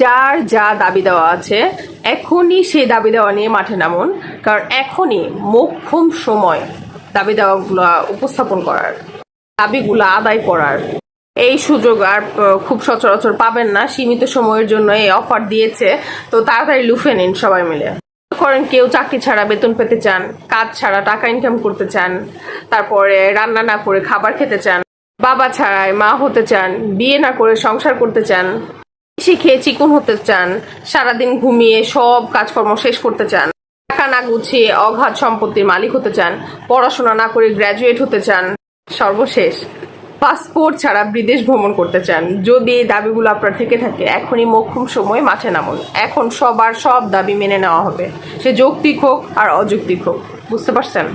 যার যা দাবি দেওয়া আছে, এখনই সেই দাবি দেওয়া নিয়ে মাঠে নামুন, কারণ এখনই মোক্ষম সময় দাবি দেওয়াগুলো উপস্থাপন করার, দাবিগুলো আদায় করার। এই সুযোগ আর খুব সচরাচর পাবেন না, সীমিত সময়ের জন্য এই অফার দিয়েছে, তো তাড়াতাড়ি লুফে নিন সবাই মিলে। করেন, কেউ চাকরি ছাড়া বেতন পেতে চান, কাজ ছাড়া টাকা ইনকাম করতে চান, তারপরে রান্না না করে খাবার খেতে চান, বাবা ছাড়ায় মা হতে চান, বিয়ে না করে সংসার করতে চান শিখে চিকুন হতে চান, সারাদিন ঘুমিয়ে সব কাজকর্ম শেষ করতে চান, টাকা না গুছিয়ে অগাধ সম্পত্তির মালিক হতে চান, পড়াশোনা না করে গ্র্যাজুয়েট হতে চান, সর্বশেষ পাসপোর্ট ছাড়া বিদেশ ভ্রমণ করতে চান, যদি এই দাবিগুলো আপনার থেকে থাকে, এখনই মক্ষম সময় মাঠে নামুন। এখন সবার সব দাবি মেনে নেওয়া হবে। সে যৌক্তিক হোক আর অযৌক্তিক হোক, বুঝতে পারছেন?